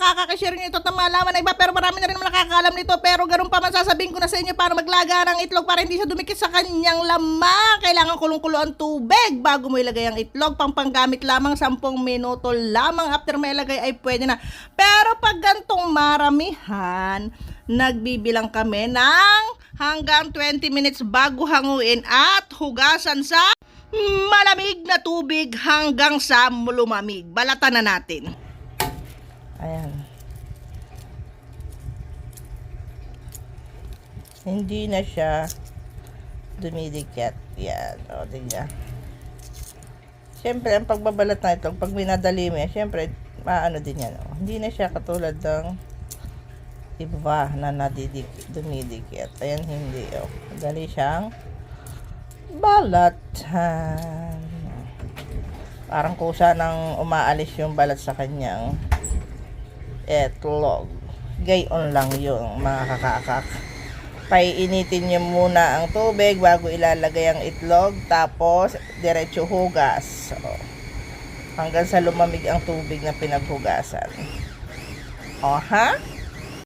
makakakishare nyo ito at malaman na iba pero marami na rin naman nakakaalam nito pero ganun pa man sasabihin ko na sa inyo para maglaga ng itlog para hindi siya dumikit sa kanyang lamang. Kailangan kulong-kulo ang tubig bago mo ilagay ang itlog. Pang panggamit lamang 10 minuto lamang after may ilagay ay pwede na. Pero pag gantong maramihan, nagbibilang kami ng hanggang 20 minutes bago hanguin at hugasan sa malamig na tubig hanggang sa lumamig. Balatan na natin. Ayan. Hindi na siya dumidikit. Yan. O, tingnan. Siyempre, ang pagbabalat na ito, pag minadali mo yan, siyempre, maano din yan. O. Hindi na siya katulad ng iba na nadidik, dumidikit. Ayan, hindi. O. Dali siyang balatan. Parang kusa nang umaalis yung balat sa kanyang etlog. Gayon lang yung mga kakakak. Paiinitin niyo muna ang tubig bago ilalagay ang itlog. Tapos, diretso hugas. So, hanggang sa lumamig ang tubig na pinaghugasan. O, ha?